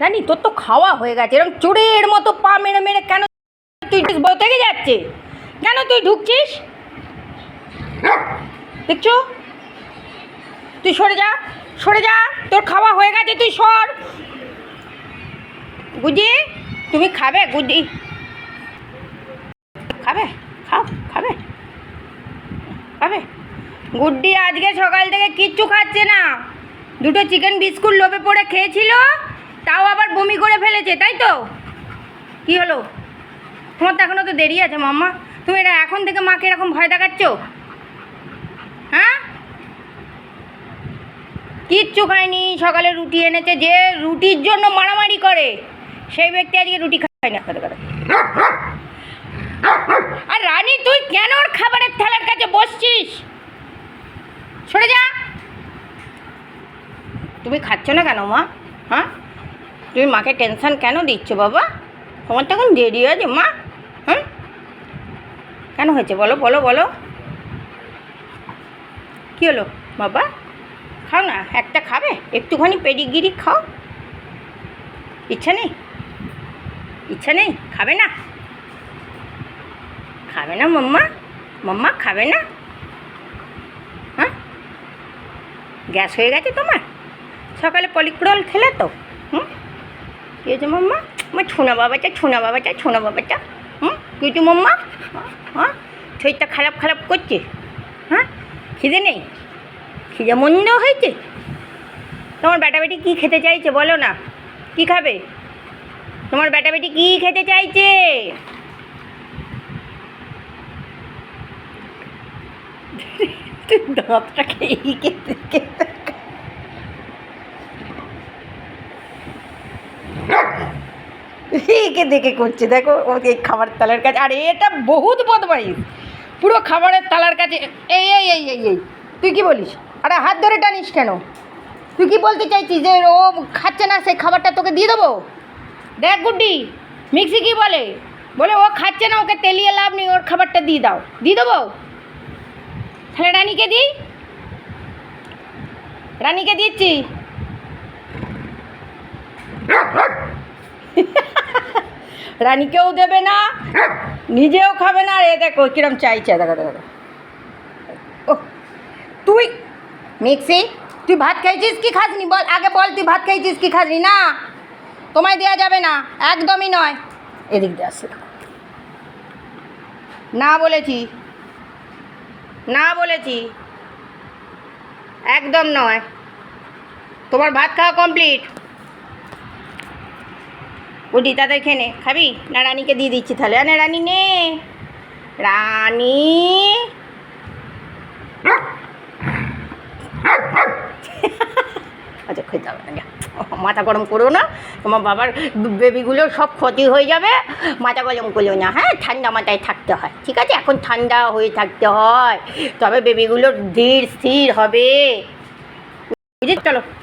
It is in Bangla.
রানী তোর তো খাওয়া হয়ে গেছে। এরকম চোরের মতো পা মেরে মেরে কেন তুই থেকে যাচ্ছে। কেন তুই ঢুকছিস? দেখছ? তুই সরে যা সরে যা, তোর খাওয়া হয়ে গেছে, তুই সর। গুজি, তুমি খাবে? গুজি। খাবে? খাও, খাবে? খাবে? গুড্ডি আজকে সকাল থেকে কিচ্ছু খাচ্ছে না। দুটো চিকেন বিস্কুট লোভে পড়ে খেয়েছিল। তাও আবার বমি করে ফেলেছে, তাই তো? কি হলো? তোমার তো এখনও তো দেরি আছে, মাম্মা। তুমি এটা এখন থেকে মাকে এরকম ভয় দেখাচ্ছ? হ্যাঁ? কিচ্ছু খায়নি, সকালে রুটি এনেছে, যে রুটির জন্য মারামারি করে, সেই ব্যক্তি আজকে রুটি খায় না। আর রানী, তুই কেন ওর খাবারের থালার কাছে বসছিস? সরে যা। তুমি খাচ্ছ না কেন, মা? হ্যাঁ? তুমি মাকে টেনশন কেন দিচ্ছ বাবা? তোমার তখন দেরি আছে, মা। হ্যাঁ? কেন হয়েছে? বলো বলো বলো। কী হলো? বাবা, খাও না, একটা খাবে? একটুখানি পেডিগিরি খাও। ইচ্ছা নেই? ইচ্ছা নেই? খাবে না? খাবে না মাম্মা? মাম্মা, খাবে না? হ্যাঁ? গ্যাস হয়ে গেছে তোমার? সকালে পলিক্রল খেলে তো? হুম? কী হয়েছে মাম্মা? আমার ছোনা বাবাটা ছোনা বাবাটা ছোনা বাবাটা। হুম? কী হয়েছে মাম্মা? হ্যাঁ? শরীরটা খারাপ খারাপ করছে? হ্যাঁ? খিদে নেই? খিদে মন্দ হয়েছে? তোমার বেটা বেটি কী খেতে চাইছে বলো না? কি খাবে? তোমার বেটা বেটি কী খেতে চাইছে? দাঁতটা খেয়ে খেতে খেতে। একে দেখে করছে, দেখো ওকে খাবার তালার কাছে, আর এটা বহুত বদমাইশ। পুরো খাবারের তালার কাছে, এই এই এই এই এই, তুই কি বলিস? আরে হাত ধরে টানিস কেন? তুই কি বলতে চাইছিস যে ও খাচ্ছে না, সেই খাবারটা তোকে দিয়ে দেবো? দেখ গুড্ডি, মিক্সি কি বলে? বলে ও খাচ্ছে না, ওকে তেলিয়ে লাভ নেই, ওর খাবারটা দিয়ে দাও। দিয়ে দেবো? তাহলে রানীকে দিই? রানীকে দিচ্ছি? রানীকেও দেবে না, নিজেও খাবে না, আর এ দেখো কিরম চাইছে, দেখো দেখো। ও, তুই, মিক্সি, তুই ভাত খাইছিস কি খাসনি? বল, আগে বল, তুই ভাত খাইছিস কি খাসনি? না, তোমায় দেওয়া যাবে না, একদমই নয়। এদিক দিয়ে আসছে না বলেছি না বলেছি, একদম নয়। তোমার ভাত খাওয়া কমপ্লিট উঠি তাদের খেয়ে নে, খাবি? না, রানীকে দিয়ে দিচ্ছি তাহলে। আরে, রানী নে। রানী। আচ্ছা খেতে হবে না মাথা গরম করো না। তোমার বাবার বেবিগুলো সব ক্ষতি হয়ে যাবে। মাথা গরম করো না হ্যাঁ? ঠান্ডা মাথায় থাকতে হয়, ঠিক আছে? এখন ঠান্ডা হয়ে থাকতে হয়। তবে বেবিগুলো ধীর স্থির হবে। চলো।